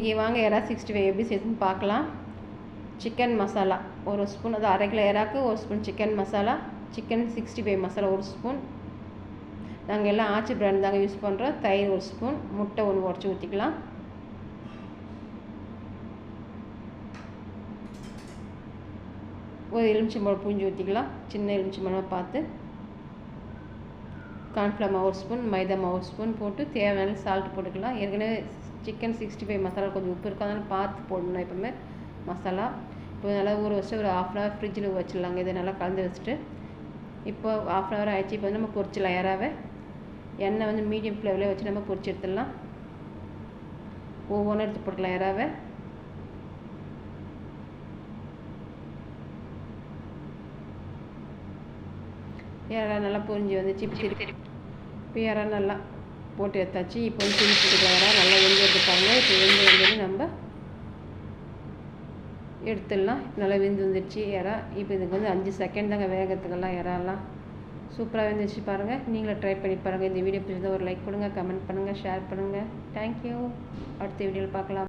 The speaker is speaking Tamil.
இங்கே வாங்க எறா சிக்ஸ்டி ஃபைவ் எப்படி செய்யுதுன்னு பார்க்கலாம். சிக்கன் மசாலா ஒரு ஸ்பூன் அது அரை கிலோ எறாக்கு ஒரு spoon chicken masala chicken sixty five masala ஒரு ஸ்பூன் நாங்கள் எல்லாம் ஆச்சி பிராண்ட் தாங்க யூஸ் பண்ணுறோம் தயிர் ஒரு ஸ்பூன் முட்டை ஒன்று உடச்சி ஊற்றிக்கலாம் ஒரு எலுமிச்சம்பழம் பூஞ்சி ஊற்றிக்கலாம் சின்ன எலுமிச்சம்பழமாக பார்த்து. கார்ன்ஃப்ளவர் மாவு ஒரு ஸ்பூன் மைதா மாவு ஒரு ஸ்பூன் போட்டு தேவையான சால்ட் போட்டுக்கலாம். ஏற்கனவே சிக்கன் சிக்ஸ்டி ஃபைவ் மசாலா கொஞ்சம் உப்பு இருக்கும் அதனால் பார்த்து போடணும் எப்பவுமே மசாலா இப்போ நல்லா ஊற வச்சுட்டு ஒரு ஆஃப் அன் ஹவர் ஃப்ரிட்ஜில் வச்சிடலாங்க. இதை நல்லா கலந்து வச்சுட்டு இப்போ ஆஃப் அன் ஹவர் ஆயிடுச்சு. இப்போ வந்து நம்ம பொரிச்சிடலாம் யாராவே எண்ணெய் வந்து மீடியம் ஃப்ளேவில் வச்சு நம்ம பொரிச்சு எடுத்துடலாம். ஒவ்வொன்றும் எடுத்து போட்டுக்கலாம் யாராவே ஏறா நல்லா பொரிஞ்சு வந்துச்சு இப்போ திருப்பி இப்போ இறா நல்லா போட்டு எடுத்தாச்சு. இப்போ வந்து திருப்பி போட்டுக்கலாம் நல்லா வெந்து எடுத்துப்பாங்க இப்போ வெந்து வந்தது நம்ம எடுத்துடலாம். நல்லா வெந்து வந்துடுச்சு இறா இப்போ இதுக்கு வந்து அஞ்சு செகண்ட் தாங்க வேகத்துக்கெல்லாம் இறாலாம் சூப்பராக வந்துச்சு பாருங்கள் நீங்களும் ட்ரை பண்ணி பாருங்கள் இந்த வீடியோ பிடிச்சதை ஒரு லைக் கொடுங்க கமெண்ட் பண்ணுங்கள் ஷேர் பண்ணுங்கள் தேங்க்யூ அடுத்த வீடியோவில் பார்க்கலாம்.